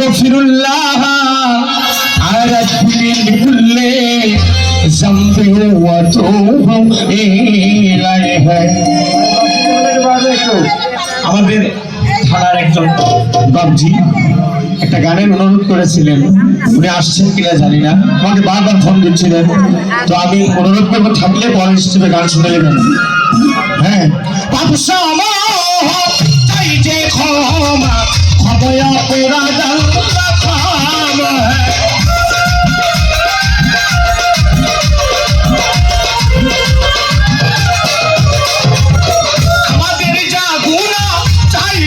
আস্তাগফিরুল্লাহ আরাত আমাদের থানার একজন বাবজি একটা গানের অনুরোধ করেছিলেন। উনি আসছেন কিনা জানি না। আমাকে বারবার ফোন দিচ্ছিলেন। তো আমি অনুরোধ করব, থাকলে পরে হিসেবে গান শুনে নেবেন। হ্যাঁ। ক্ষময়া পোড়া দাল খামা আমাদের যা গুণা চাই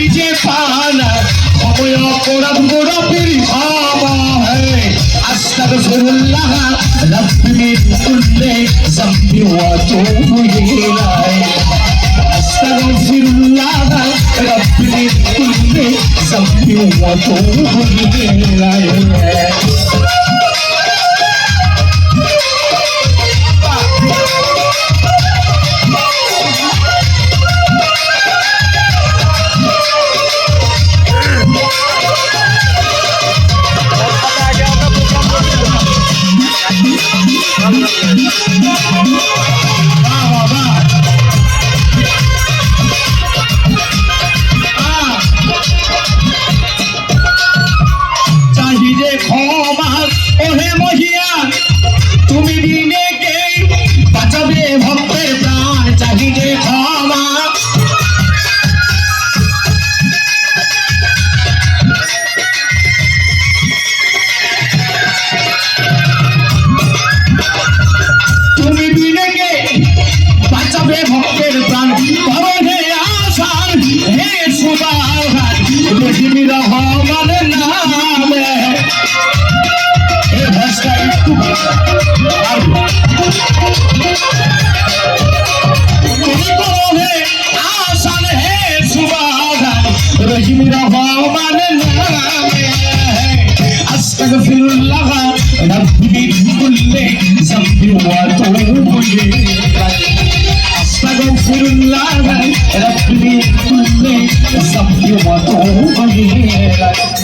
কুল্লি যামবি ওয়া তুবু ইলাইহি চাহিদে ربي بكل ذنب وتوب إليك একটু পারব। তুমি করো হে আসান হে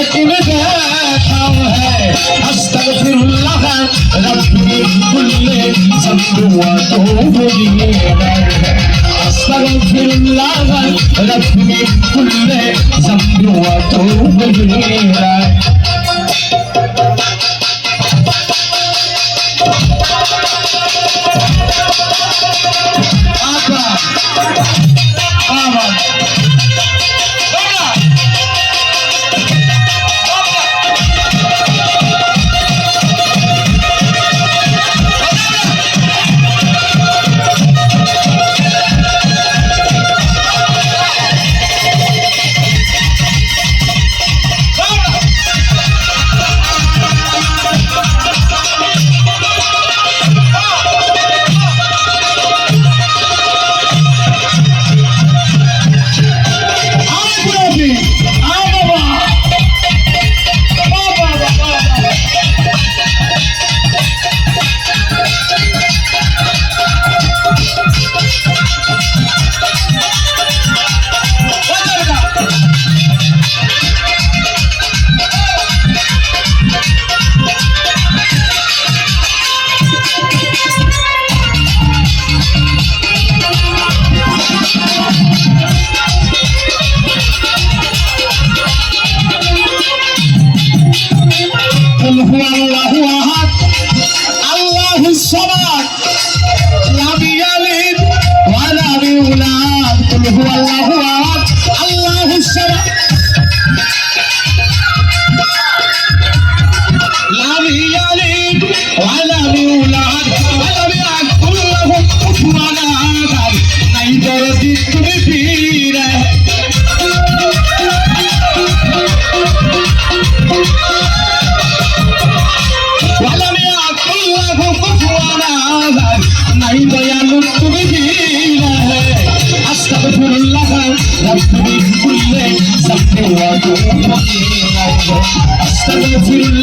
लेकिन बैठाऊ है अस्तगफिरुल्लाह रब्बी कुल्ले सब दुआ तो मेरी अस्तगफिरुल्लाह रब्बी कुल्ले सब दुआ तो मेरी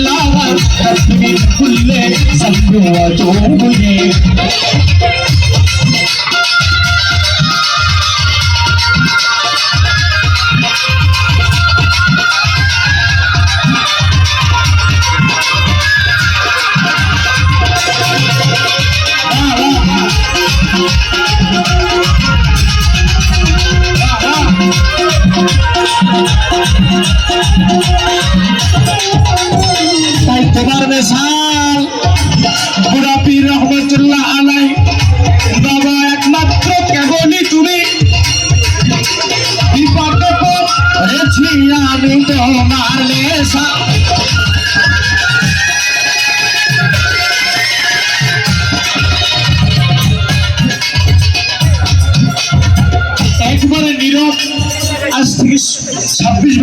আস্তাগফিরুল্লাহ রাব্বি মিন কুল্লি তোমার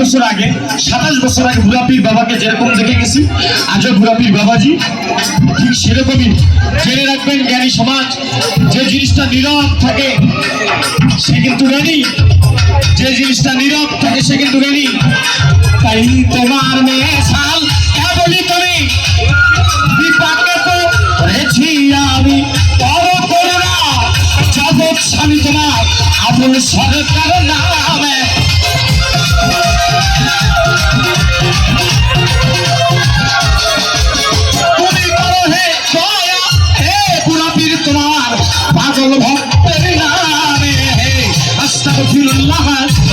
বছর আগে, সাতাশ বছর আগে বুড়াপির বাবাকে যেরকম দেখে গেছি, আজও বুড়াপির বাবাজি। ঠিক সেরকমই জেনে রাখবেন, জ্ঞানী সমাজ, যে জিনিসটা নীরব থাকে, সে কিন্তু জ্ঞানী। যে জিনিসটা নীরব থাকে, সে কিন্তু জ্ঞানী। তাই তোমার মেয়ে সাল, কেবলই রেছি আমি তোমার, আপন সরকার নামে আতুবু আস্তাগফিরুল্লাহ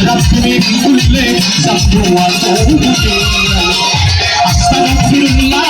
রাব্বি মিন কুল্লি যামবি ওয়া আতুবু ইলাইহি আস্তাগফিরুল্লাহ